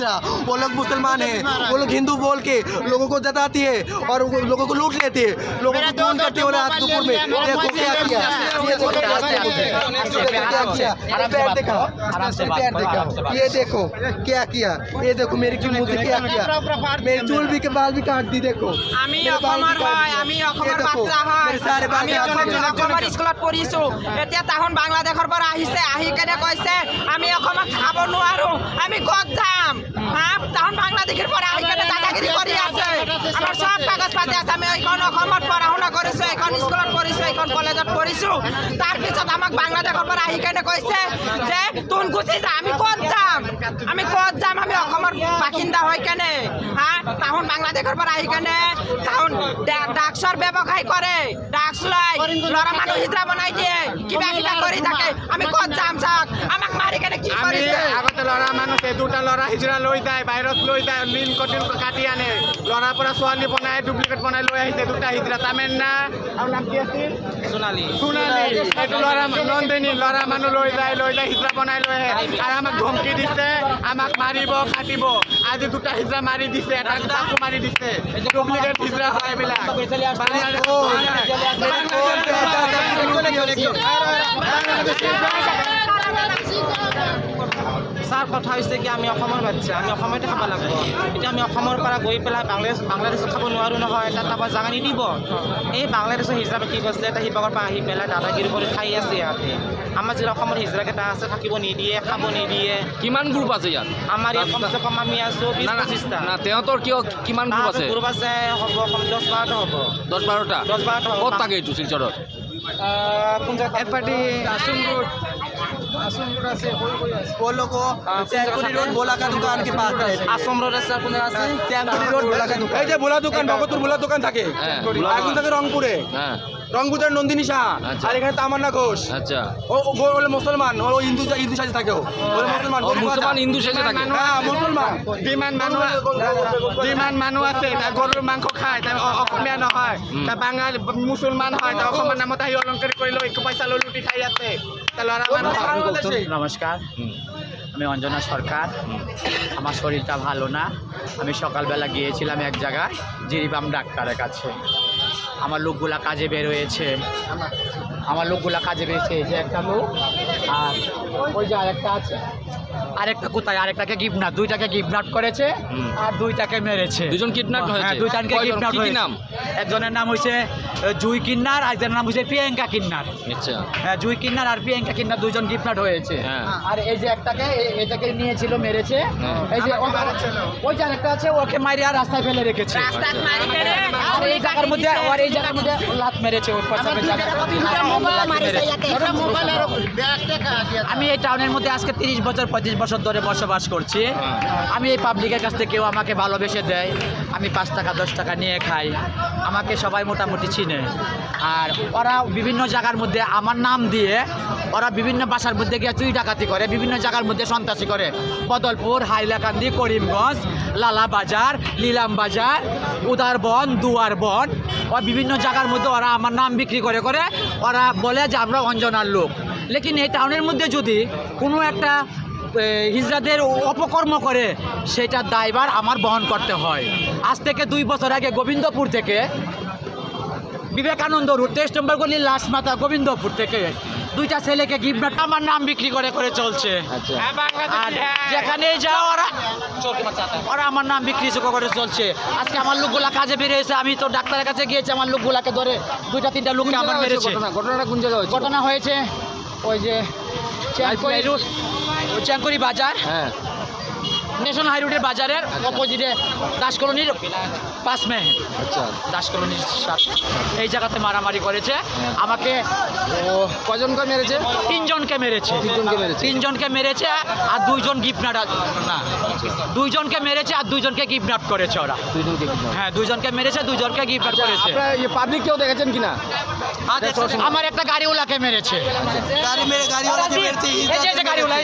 तीसरा वो लोग मुसलमान है वो लोग हिंदू बोल के लोगों को जताती है और वो लोगों को लूट लेती है लोगों को खून करती है उन्हें हाथपुर में देखो क्या किया ये देखो क्या किया मुझे। ये देखो क्या किया पैर देखा पैर देखा ये देखो क्या किया ये देखो मेरी की मुझे क्या किया मेरे चूल भी के बाल भी काट दी देखो আমি मेरे बाल भी অসমৰ काट হয় दिए। আমি ये অসমৰ देखो, বাচ্চা হয় मेरे सारे बाल আমি काट दिए। অসমৰ স্কুলত পঢ়িছো এতিয়া তাহোন বাংলাদেশৰ পৰা আহিছে আহি কেনে কৈছে আমি অসমত খাব নোৱাৰো আমি ক'ত যাম হা তাহোন পরে কেনে দাদাগিৰি কৰি আছে। আমাৰ চব কাগজ পাতি আছে। আমি এখন অসমত পঢ়া শুনা কৰিছো এইখন স্কুলত পঢ়িছোঁ এইখন কলেজত পঢ়িছো তাৰপিছত আমাক বাংলাদেশৰ পৰা আহি কেনে কৈছে যে তোন গুচি যা আমি ক'ত যাম? আমি ক'ত যাম? বাসিন্দা হৈ কেনে? হা? তাহোন বাংলাদেশৰ পৰা আহি কেনে? তাহোন ড্ৰাগছৰ ব্যৱসায় কৰে। ডাক্স লয় ল'ৰা মানুষ হিজৰা বনাই দিয়ে। কিবা কিবা কৰি থাকে। আমি ক'ত যাম চাক আমাক মাৰি কেনে কি কৰিছে? আগতে ল'ৰা মানুহে দুটা ল'ৰা হিজৰা লৈ যায় বাহিৰত লৈ যায় লিন কটিন কাটি আনে। ল'ৰাৰ পৰা ছোৱালী বনাই ডুপ্লিকেট বনাই লৈ আহিছে দুটা হিজৰা তামেন্না আৰু নাম কি আছিল সোণালী সোণালী এইটো ল'ৰা নন্দিনী ল'ৰা মানুহ লৈ যায় লৈ যায় হিজৰা বনাই লৈ আহে আৰু আমাক ধমকি দিছে আমাক মাৰিব কাটিব আজি দুটা হিজৰা মাৰি দিছে এটা তাকো মাৰি দিছে ডুপ্লিকেট হিজৰা হয় এইবিলাক ছাৰ কথা হৈছে কি আমি অসমৰ বাচ্চা আমি অসমতে খাব লাগিব। এতিয়া আমি অসমৰ পৰা গৈ পেলাই বাংলাদেশ বাংলাদেশত খাব নোৱাৰোঁ নহয় তাত তাৰপৰা জাগা নিদিব এই বাংলাদেশৰ হিজৰাবে কি কৰিছে এটা শিৱসাগৰ পৰা আহি পেলাই দাদাগিৰি কৰি খাই আছে ইয়াতে। আমাৰ যিটো অসমৰ হিজৰাকেইটা আছে থাকিব নিদিয়ে খাব নিদিয়ে। কিমান গ্ৰুপ আছে ইয়াত? আমাৰ ইয়াত কমচে কম আমি আছোঁ বিছ পঁচিছটা। না কিয় কিমান গ্ৰুপ আছে? গ্ৰুপ আছে হ'ব কম দহ বাৰটা হ'ব। দহ বাৰটা? দহ বাৰটা ক'ত থাকে এইটো শিলচৰত? একপাটি आसुम রোড। দোকান কে পাশ আছে? রোড বোলা এই যে বোলা দোকান ভগতুর বোলা দোকান থাকে। রংপুরে। রংপুরের নন্দিনী শাহ। আচ্ছা। আর এখানে তামান্না ঘোষ। আচ্ছা। ও গো- মুসলমান ও হিন্দু হিন্দু সাজে থাকে ও। মুসলমান ও মুছলমান হিন্দু সেজে থাকে। হ্যাঁ মুসলমান। যিমান মানুহ যিমান মানুহ আছে তাৰ গৰুৰ মাংস খায় অ- অসমীয়া নহয় উম। তাৰ মুসলমান হয় তাৰ অসমৰ নামত আহি অলংকাৰী কৰি লৈ পইচা লৈ লুটি খাই আছে তাৰ ল'ৰা নমস্কার আমি অঞ্জনা সরকার। আমার শরীরটা ভালো না। আমি সকালবেলা গিয়েছিলাম এক জায়গায় জিরিবাম ডাক্তারের কাছে। আমার লোকগুলা কাজে বের হয়েছে। আমার লোকগুলা কাজে বেরিয়েছে এই যে একটা লোক আর ওই যে আরেকটা আছে। আরেকটা কোথায়? আরেকটাকে গিফট দুইটাকে গিফট করেছে আর দুইটাকে মেরেছে। দুজন হয়েছে? হ্যাঁ দুইটাকে কয়জন? কিডন্যাপ হয়েছে। নাম? একজনের নাম হয়েছে জুই কিন্নার আর একজনের নাম হয়েছে প্রিয়াঙ্কা কিন্নার। আচ্ছা। হ্যাঁ জুই কিন্নার আর প্রিয়াঙ্কা কিন্নার দুজন গিফট হয়েছে। হ্যাঁ। আর এই যে একটাকে এটাকে নিয়েছিল মেরেছে। হ্যাঁ। এই যে ওই যে আরেকটা আছে ওকে মারিয়ে আর রাস্তায় ফেলে রেখেছে। রাস্তাত মারি কেনে আর এই জায়গার মধ্যে আর এই জায়গার মধ্যে লাত মেরেছে ওর পাশাপাশি আমি এই টাউনের মধ্যে আজকে তিরিশ বছর পঁচিশ বছর ধরে বসবাস করছি। আমি এই পাবলিকের কাছ থেকে কেউ আমাকে ভালোবেসে দেয়। আমি পাঁচ টাকা দশ টাকা নিয়ে খাই। আমাকে সবাই মোটামুটি চিনে। আর ওরা বিভিন্ন জায়গার মধ্যে আমার নাম দিয়ে ওরা বিভিন্ন বাসার মধ্যে গিয়ে চুরি ডাকাতি করে বিভিন্ন জায়গার মধ্যে সন্ত্রাসী করে। বদলপুর হাইলাকান্দি করিমগঞ্জ লালা বাজার লিলাম বাজার উদারবন দুয়ারবন। ও বিভিন্ন জায়গার মধ্যে ওরা আমার নাম বিক্রি করে করে ওরা বলে যে আমরা অঞ্জনার লোক। লেকিন এই টাউনের মধ্যে যদি কোনো একটা হিজড়াদের অপকর্ম করে, সেটা দায়বার আমার বহন করতে হয়। আজ থেকে দুই বছর আগে গোবিন্দপুর থেকে বিবেকানন্দ রোড তেইশ নম্বর গলি লাস্ট মাতা গোবিন্দপুর থেকে দুইটা ছেলেকে গিফট আমার নাম বিক্রি করে করে চলছে। আচ্ছা। আর যেখানে যাও ওরা ওরা আমার নাম বিক্রি করে চলছে। আজকে আমার লোকগুলা কাজে বেরিয়েছে আমি তো ডাক্তারের কাছে গিয়েছি আমার লোকগুলাকে ধরে দুইটা তিনটা লোক আমার মেরেছে। ঘটনা? ঘটনাটা কোন জায়গায় হয়েছে ঘটনা হয়েছে ওই যে চ্যাঙ্কুরি রোড? চ্যাঙ্কুরি বাজার। হ্যাঁ। ন্যাশনাল হাইরোডের বাজারের অপোজিটে দাস কলোনির পাশ মেহে আচ্ছা। দাস কলোনির এই জায়গাতে মারামারি করেছে। হ্যাঁ। আমাকে কজনকে মেরেছে? তিনজনকে মেরেছে। তিনজনকে মেরেছে। আর দুইজন গিফনাট না দুইজনকে মেরেছে আর দুইজনকে গিফনাট করেছে ওরা। হ্যাঁ দুইজনকে মেরেছে দুইজনকে গিফনাট আচ্ছা, করেছে। পাবলিক কেউ দেখেছেন কিনা? আমার একটা গাড়িওয়ালাকে মেরেছে। আচ্ছা। গাড়ি মেরে যে গাড়িওয়ালা